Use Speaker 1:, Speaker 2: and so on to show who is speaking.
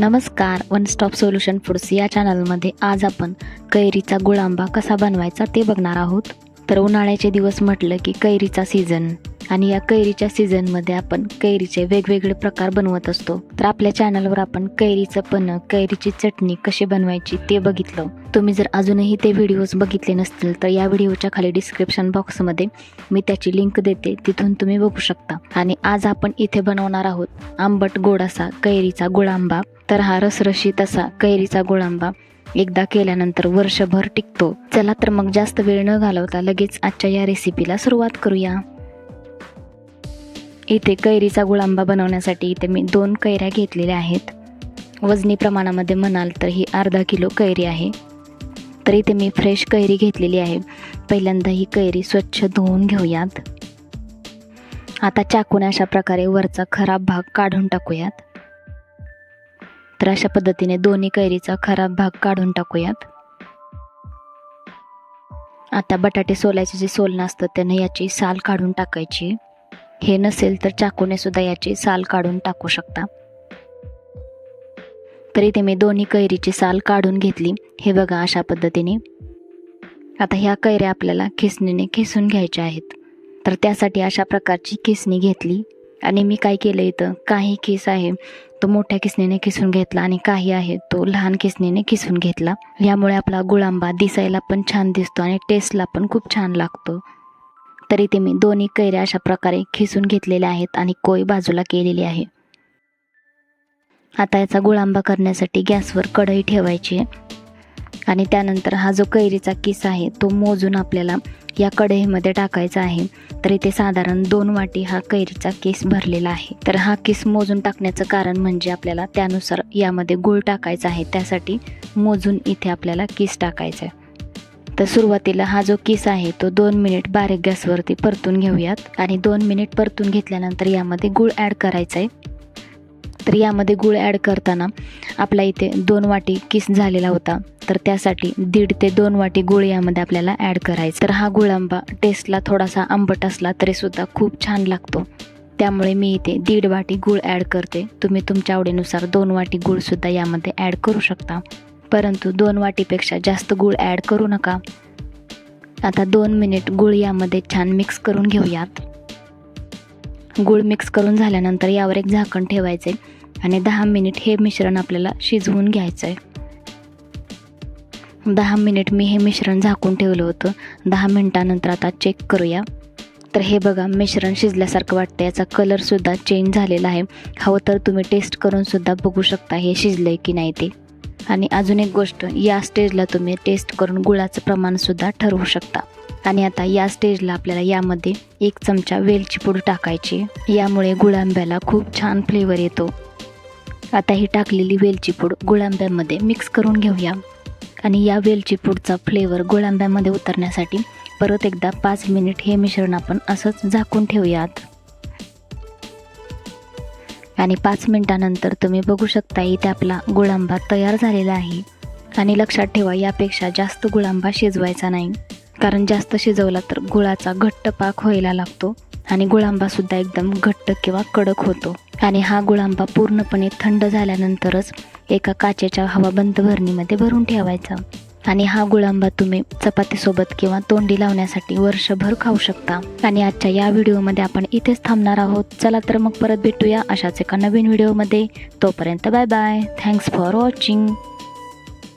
Speaker 1: नमस्कार one stop solution foods या चॅनलमध्ये आज आपण कैरीचा गुळांबा कसा बनवायचा ते बघणार आहोत. तर उन्हाळ्याचे दिवस म्हटलं की कैरीचा सीझन आणि या कैरीच्या सीझनमध्ये आपण कैरीचे वेगवेगळे प्रकार बनवत असतो. तर आपल्या चॅनलवर आपण कैरीचं पण कैरीची चटणी कशी बनवायची ते बघितलं. तुम्ही जर अजूनही ते व्हिडिओज बघितले नसतील तर या व्हिडिओच्या खाली डिस्क्रिप्शन बॉक्समध्ये मी त्याची लिंक देते. तिथून तुम्ही बघू शकता. आणि आज आपण इथे बनवणार आहोत आंबट गोड असा कैरीचा गुळांबा. तर हा रसरशीत असा कैरीचा गुळांबा एकदा केल्यानंतर वर्षभर टिकतो. चला तर मग जास्त वेळ न घालवता लगेच आजच्या या रेसिपीला सुरुवात करूया. इथे कैरीचा गुळांबा बनवण्यासाठी इथे मी दोन कैऱ्या घेतलेल्या आहेत. वजनी प्रमाणामध्ये म्हणाल तर ही अर्धा किलो कैरी आहे. तर इथे मी फ्रेश कैरी घेतलेली आहे. पहिल्यांदा ही कैरी स्वच्छ धुवून घेऊयात. आता चाकून अशा प्रकारे वरचा खराब भाग काढून टाकूयात. तर अशा पद्धतीने दोन्ही कैरीचा खराब भाग काढून टाकूयात. आता बटाटे सोलायचे जे सोलणं असतं त्यानं याची साल काढून टाकायची. हे नसेल तर चाकूने सुद्धा याची साल काढून टाकू शकता. तर इथे मी दोन्ही कैरीची साल काढून घेतली. हे बघा अशा पद्धतीने. आता ह्या कैऱ्या आपल्याला खिसणीने खिसून घ्यायच्या आहेत. तर त्यासाठी अशा प्रकारची खिसणी घेतली. आणि मी काय केलं इथं? काही खिस आहे. तो मोठ्या किसणीने खिसून घेतला आणि काही आहे तो लहान किसणीने खिसून घेतला. यामुळे आपला गुळांबा दिसायला पण छान दिसतो आणि टेस्टला पण खूप छान लागतो. तरी ते मी दोन्ही कैऱ्या अशा प्रकारे खिसून घेतलेल्या आहेत आणि कोय बाजूला केलेली आहे. आता याचा गुळांबा करण्यासाठी गॅसवर कढई ठेवायची आहे. आणि त्यानंतर हा जो कैरीचा किस आहे तो मोजून आपल्याला या कढईमध्ये टाकायचा आहे. तर इथे साधारण दोन वाटी हा कैरीचा केस भरलेला आहे. तर हा किस मोजून टाकण्याचं कारण म्हणजे आपल्याला त्यानुसार यामध्ये गूळ टाकायचा आहे. त्यासाठी मोजून इथे आपल्याला किस टाकायचा आहे. तर सुरुवातीला हा जो किस आहे तो दोन मिनिट बारीक गॅसवरती परतून घेऊयात. आणि दोन मिनिट परतून घेतल्यानंतर यामध्ये गूळ ॲड करायचा आहे तर यामध्ये गूळ ॲड करताना आपला इथे दोन वाटी किस झालेला होता. तर त्यासाठी दीड ते दोन वाटी गूळ यामध्ये आपल्याला ॲड करायचं तर हा गुळांबा टेस्टला थोडासा आंबट असला तरीसुद्धा खूप छान लागतो. त्यामुळे मी इथे दीड वाटी गूळ ॲड करते. तुम्ही तुमच्या आवडीनुसार दोन वाटी गूळसुद्धा यामध्ये ॲड करू शकता. परंतु दोन वाटीपेक्षा जास्त गूळ ॲड करू नका. आता दोन मिनिट गूळ यामध्ये छान मिक्स करून घेऊयात. गूळ मिक्स करून झाल्यानंतर यावर एक झाकण ठेवायचे आणि दहा मिनिट हे मिश्रण आपल्याला शिजवून घ्यायचं आहे दहा मिनिट मी हे मिश्रण झाकून ठेवलं होतं. दहा मिनिटानंतर आता चेक करूया. तर हे बघा मिश्रण शिजल्यासारखं वाटतं याचा कलरसुद्धा चेंज झालेला आहे. हवं तर तुम्ही टेस्ट करूनसुद्धा बघू शकता हे शिजलं आहे की नाही ते. आणि अजून एक गोष्ट या स्टेजला तुम्ही टेस्ट करून गुळाचं प्रमाणसुद्धा ठरवू शकता. आणि आता या स्टेजला आपल्याला यामध्ये एक चमचा वेलची पूड टाकायची. यामुळे गुळांब्याला खूप छान फ्लेवर येतो. आता ही टाकलेली वेलची पूड गुळांब्यामध्ये मिक्स करून घेऊया. आणि या वेलची पूडचा फ्लेवर गुळांब्यामध्ये उतरण्यासाठी परत एकदा पाच मिनिट हे मिश्रण आपण असंच झाकून ठेवूयात. आणि पाच मिनिटानंतर तुम्ही बघू शकता इथे आपला गुळांबा तयार झालेला आहे. आणि लक्षात ठेवा यापेक्षा जास्त गुळांबा शिजवायचा नाही. कारण जास्त शिजवला तर गुळाचा घट्ट पाक व्हायला लागतो आणि गुळांबासुद्धा एकदम घट्ट किंवा कडक होतो. आणि हा गुळांबा पूर्णपणे थंड झाल्यानंतरच एका काचेच्या हवाबंद भरणीमध्ये भरून ठेवायचा. आणि हा गुळांबा तुम्ही चपातीसोबत किंवा तोंडी लावण्यासाठी वर्षभर खाऊ शकता. आणि आजच्या या व्हिडिओमध्ये आपण इथेच थांबणार आहोत. चला तर मग परत भेटूया अशाच एका नवीन व्हिडिओमध्ये. तोपर्यंत bye bye. Thanks for watching